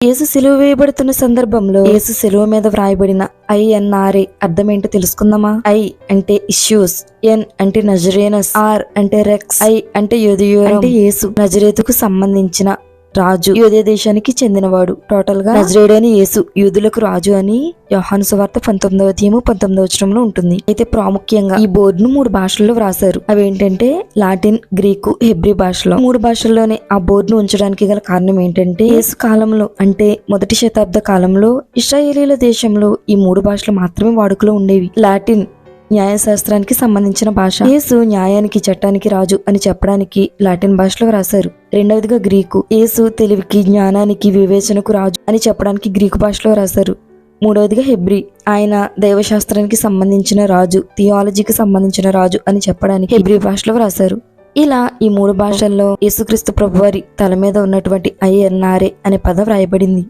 యేసు సిలువ వేయబడుతున్న సందర్భంలో యేసు సిలువ మీద వ్రాయబడిన ఐఎన్ఆర్ఏ అర్థం ఏంటో తెలుసుకుందామా? ఐ అంటే ఇష్యూస్ ఎన్ అంటే నజరేనస్ ఆర్ అంటే రెక్స్ ఐ అంటే యోధియోరం అంటే యేసు. నజరేతుకు సంబంధించిన రాజు యూదే దేశానికి చెందినవాడు. టోటల్గా నజరేడని యేసు యూదులకు రాజు అని యోహాను సువార్త పంతొమ్మిదవ అధ్యాయము పంతొమ్మిదవ వచనంలో ఉంటుంది. అయితే ప్రాముఖ్యంగా ఈ బోర్డును మూడు భాషల్లో వ్రాసారు అవేంటంటే లాటిన్ గ్రీకు హెబ్రి భాషలో. మూడు భాషల్లోనే ఆ బోర్డును ఉంచడానికి గల కారణం ఏంటంటే యేసు కాలంలో అంటే మొదటి శతాబ్ద కాలంలో ఇస్రాయేలీల దేశంలో ఈ మూడు భాషలు మాత్రమే వాడుకలో ఉండేవి. లాటిన్ న్యాయశాస్త్రానికి సంబంధించిన భాష. యేసు న్యాయానికి చట్టానికి రాజు అని చెప్పడానికి లాటిన్ భాషలో రాశారు రెండవదిగా గ్రీకు. యేసు తెలివికి జ్ఞానానికి వివేచనకు రాజు అని చెప్పడానికి గ్రీకు భాషలో రాశారు. మూడవదిగా హెబ్రి. ఆయన దైవశాస్త్రానికి సంబంధించిన రాజు థియాలజీకి సంబంధించిన రాజు అని చెప్పడానికి హెబ్రి భాషలో రాశారు. ఇలా ఈ మూడు భాషల్లో యేసుక్రీస్తు ప్రభువారి తల మీద ఉన్నటువంటి ఐఎన్ఆర్ఏ అనే పదం రాయబడింది